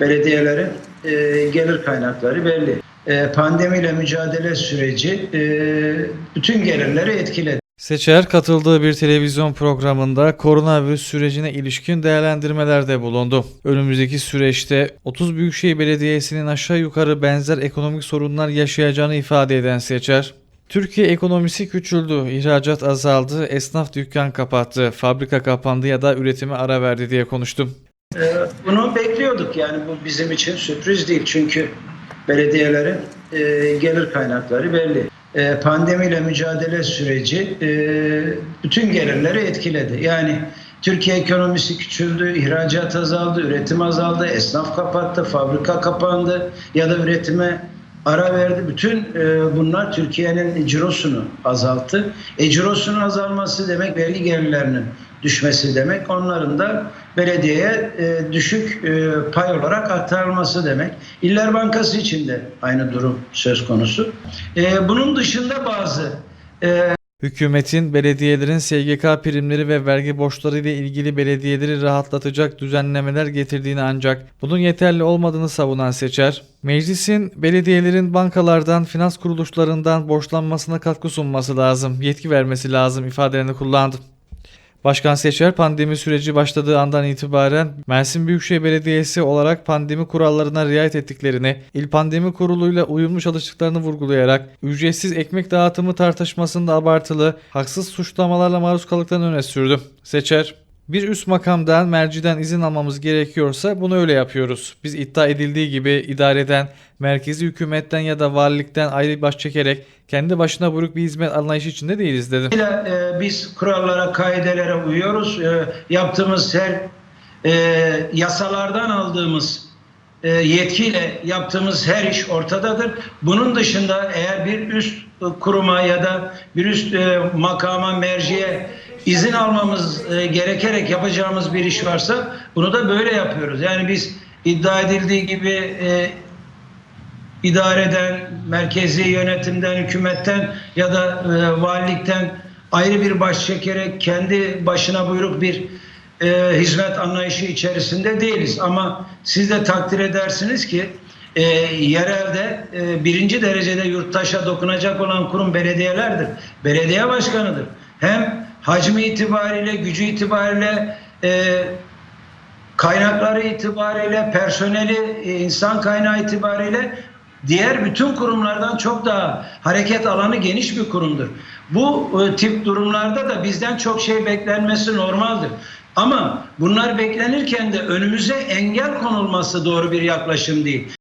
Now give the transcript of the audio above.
belediyelerin e, gelir kaynakları belli. E, pandemiyle mücadele süreci e, bütün gelirleri etkiledi. Seçer katıldığı bir televizyon programında koronavirüs sürecine ilişkin değerlendirmelerde bulundu. Önümüzdeki süreçte 30 Büyükşehir Belediyesi'nin aşağı yukarı benzer ekonomik sorunlar yaşayacağını ifade eden Seçer, Türkiye ekonomisi küçüldü, ihracat azaldı, esnaf dükkan kapattı, fabrika kapandı ya da üretime ara verdi diye konuştu. E, bunu bekliyorduk yani bu bizim için sürpriz değil çünkü belediyelerin e, gelir kaynakları belli. E, pandemiyle mücadele süreci e, bütün gelirleri etkiledi. Yani Türkiye ekonomisi küçüldü, ihracat azaldı, üretim azaldı, esnaf kapattı, fabrika kapandı ya da üretime ara verdi. Bütün e, bunlar Türkiye'nin cirosunu azalttı. E cirosunun azalması demek vergi gelirlerinin düşmesi demek. Onların da belediyeye e, düşük e, pay olarak aktarılması demek. İller Bankası için de aynı durum söz konusu. E, bunun dışında bazı e, Hükümetin belediyelerin SGK primleri ve vergi borçları ile ilgili belediyeleri rahatlatacak düzenlemeler getirdiğini ancak bunun yeterli olmadığını savunan Seçer, meclisin belediyelerin bankalardan, finans kuruluşlarından borçlanmasına katkı sunması lazım, yetki vermesi lazım ifadelerini kullandı. Başkan Seçer pandemi süreci başladığı andan itibaren Mersin Büyükşehir Belediyesi olarak pandemi kurallarına riayet ettiklerini, İl Pandemi Kurulu'yla uyumlu çalıştıklarını vurgulayarak ücretsiz ekmek dağıtımı tartışmasında abartılı, haksız suçlamalarla maruz kaldıklarını öne sürdü. Seçer, bir üst makamdan, merciden izin almamız gerekiyorsa bunu öyle yapıyoruz. Biz iddia edildiği gibi idareden, merkezi hükümetten ya da valilikten ayrı baş çekerek kendi başına buyruk bir hizmet anlayışı içinde değiliz dedi. Dolayısıyla, e, biz kurallara, kaidelere uyuyoruz. E, yaptığımız her e, yasalardan aldığımız yetkiyle yaptığımız her iş ortadadır. Bunun dışında eğer bir üst kuruma ya da bir üst makama, merciye izin almamız e, gerekerek yapacağımız bir iş varsa bunu da böyle yapıyoruz. Yani biz iddia edildiği gibi e, idareden, merkezi yönetimden, hükümetten ya da e, valilikten ayrı bir baş çekerek kendi başına buyruk bir e, hizmet anlayışı içerisinde değiliz. Ama siz de takdir edersiniz ki e, yerelde e, birinci derecede yurttaşa dokunacak olan kurum belediyelerdir. Belediye başkanıdır. Hem hacmi itibariyle, gücü itibariyle e, kaynakları itibariyle, personeli, e, insan kaynağı itibariyle diğer bütün kurumlardan çok daha hareket alanı geniş bir kurumdur. Bu e, tip durumlarda da bizden çok şey beklenmesi normaldir. Ama bunlar beklenirken de önümüze engel konulması doğru bir yaklaşım değil.